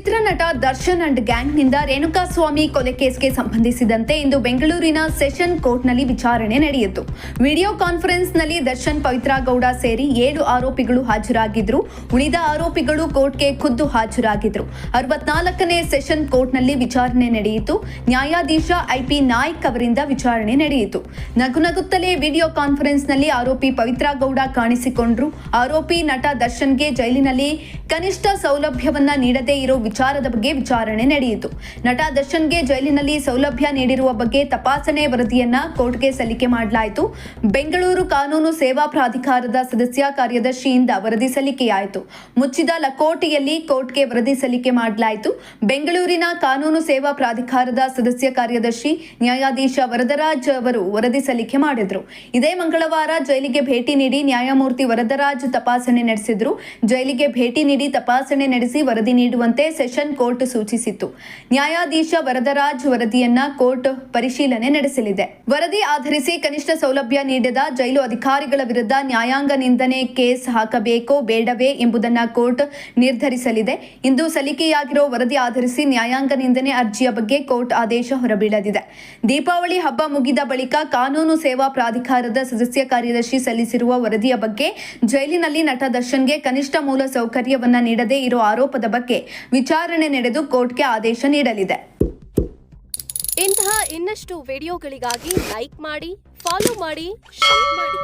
ಚಿತ್ರನಟ ದರ್ಶನ್ ಅಂಡ್ ಗ್ಯಾಂಗ್ನಿಂದ ರೇಣುಕಾಸ್ವಾಮಿ ಕೊಲೆ ಕೇಸ್ಗೆ ಸಂಬಂಧಿಸಿದಂತೆ ಇಂದು ಬೆಂಗಳೂರಿನ ಸೆಷನ್ ಕೋರ್ಟ್ನಲ್ಲಿ ವಿಚಾರಣೆ ನಡೆಯಿತು. ವಿಡಿಯೋ ಕಾನ್ಫರೆನ್ಸ್ನಲ್ಲಿ ದರ್ಶನ್ ಪವಿತ್ರ ಗೌಡ ಸೇರಿ ಏಳು ಆರೋಪಿಗಳು ಹಾಜರಾಗಿದ್ರು. ಉಳಿದ ಆರೋಪಿಗಳು ಕೋರ್ಟ್ಗೆ ಖುದ್ದು ಹಾಜರಾಗಿದ್ರು. ಅರವತ್ನಾಲ್ಕನೇ ಸೆಷನ್ ಕೋರ್ಟ್ನಲ್ಲಿ ವಿಚಾರಣೆ ನಡೆಯಿತು. ನ್ಯಾಯಾಧೀಶ ಐಪಿ ನಾಯ್ಕ್ ಅವರಿಂದ ವಿಚಾರಣೆ ನಡೆಯಿತು. ನಗುನಗುತ್ತಲೇ ವಿಡಿಯೋ ಕಾನ್ಫರೆನ್ಸ್ನಲ್ಲಿ ಆರೋಪಿ ಪವಿತ್ರ ಗೌಡ ಕಾಣಿಸಿಕೊಂಡ್ರು. ಆರೋಪಿ ನಟ ದರ್ಶನ್ಗೆ ಜೈಲಿನಲ್ಲಿ ಕನಿಷ್ಠ ಸೌಲಭ್ಯವನ್ನ ನೀಡದೇ ಇರೋ ವಿಚಾರದ ಬಗ್ಗೆ ವಿಚಾರಣೆ ನಡೆಯಿತು. ನಟ ದರ್ಶನ್ಗೆ ಜೈಲಿನಲ್ಲಿ ಸೌಲಭ್ಯ ನೀಡಿರುವ ಬಗ್ಗೆ ತಪಾಸಣೆ ವರದಿಯನ್ನ ಕೋರ್ಟ್ಗೆ ಸಲ್ಲಿಕೆ ಮಾಡಲಾಯಿತು. ಬೆಂಗಳೂರು ಕಾನೂನು ಸೇವಾ ಪ್ರಾಧಿಕಾರದ ಸದಸ್ಯ ಕಾರ್ಯದರ್ಶಿಯಿಂದ ವರದಿ ಸಲ್ಲಿಕೆಯಾಯಿತು. ಮುಚ್ಚಿದ ಲಕೋಟೆಯಲ್ಲಿ ಕೋರ್ಟ್ಗೆ ವರದಿ ಸಲ್ಲಿಕೆ ಮಾಡಲಾಯಿತು. ಬೆಂಗಳೂರಿನ ಕಾನೂನು ಸೇವಾ ಪ್ರಾಧಿಕಾರದ ಸದಸ್ಯ ಕಾರ್ಯದರ್ಶಿ ನ್ಯಾಯಾಧೀಶ ವರದರಾಜ್ ಅವರು ವರದಿ ಸಲ್ಲಿಕೆ ಮಾಡಿದ್ರು. ಇದೇ ಮಂಗಳವಾರ ಜೈಲಿಗೆ ಭೇಟಿ ನೀಡಿ ನ್ಯಾಯಮೂರ್ತಿ ವರದರಾಜ್ ತಪಾಸಣೆ ನಡೆಸಿದ್ರು. ಜೈಲಿಗೆ ಭೇಟಿ ನೀಡಿ ತಪಾಸಣೆ ನಡೆಸಿ ವರದಿ ನೀಡುವಂತೆ ಸೆಷನ್ ಕೋರ್ಟ್ ಸೂಚಿಸಿತ್ತು. ನ್ಯಾಯಾಧೀಶ ವರದರಾಜ್ ವರದಿಯನ್ನ ಕೋರ್ಟ್ ಪರಿಶೀಲನೆ ನಡೆಸಲಿದೆ. ವರದಿ ಆಧರಿಸಿ ಕನಿಷ್ಠ ಸೌಲಭ್ಯ ನೀಡದ ಜೈಲು ಅಧಿಕಾರಿಗಳ ವಿರುದ್ಧ ನ್ಯಾಯಾಂಗ ನಿಂದನೆ ಕೇಸ್ ಹಾಕಬೇಕೋ ಬೇಡವೇ ಎಂಬುದನ್ನ ಕೋರ್ಟ್ ನಿರ್ಧರಿಸಲಿದೆ. ಇಂದು ಸಲ್ಲಿಕೆಯಾಗಿರೋ ವರದಿ ಆಧರಿಸಿ ನ್ಯಾಯಾಂಗ ನಿಂದನೆ ಅರ್ಜಿಯ ಬಗ್ಗೆ ಕೋರ್ಟ್ ಆದೇಶ ಹೊರಬೀಳಲಿದೆ. ದೀಪಾವಳಿ ಹಬ್ಬ ಮುಗಿದ ಬಳಿಕ ಕಾನೂನು ಸೇವಾ ಪ್ರಾಧಿಕಾರದ ಸದಸ್ಯ ಕಾರ್ಯದರ್ಶಿ ಸಲ್ಲಿಸಿರುವ ವರದಿಯ ಬಗ್ಗೆ ಜೈಲಿನಲ್ಲಿ ನಟ ದರ್ಶನ್ಗೆ ಕನಿಷ್ಠ ಮೂಲ ಸೌಕರ್ಯವನ್ನ ನೀಡದೇ ಇರೋ ಆರೋಪದ ಬಗ್ಗೆ ವಿಚಾರಣೆ ನಡೆದು ಕೋರ್ಟ್ಗೆ ಆದೇಶ ನೀಡಲಿದೆ. ಇಂತಹ ಇನ್ನಷ್ಟು ವಿಡಿಯೋಗಳಿಗಾಗಿ ಲೈಕ್ ಮಾಡಿ ಫಾಲೋ ಮಾಡಿ ಶೇರ್ ಮಾಡಿ.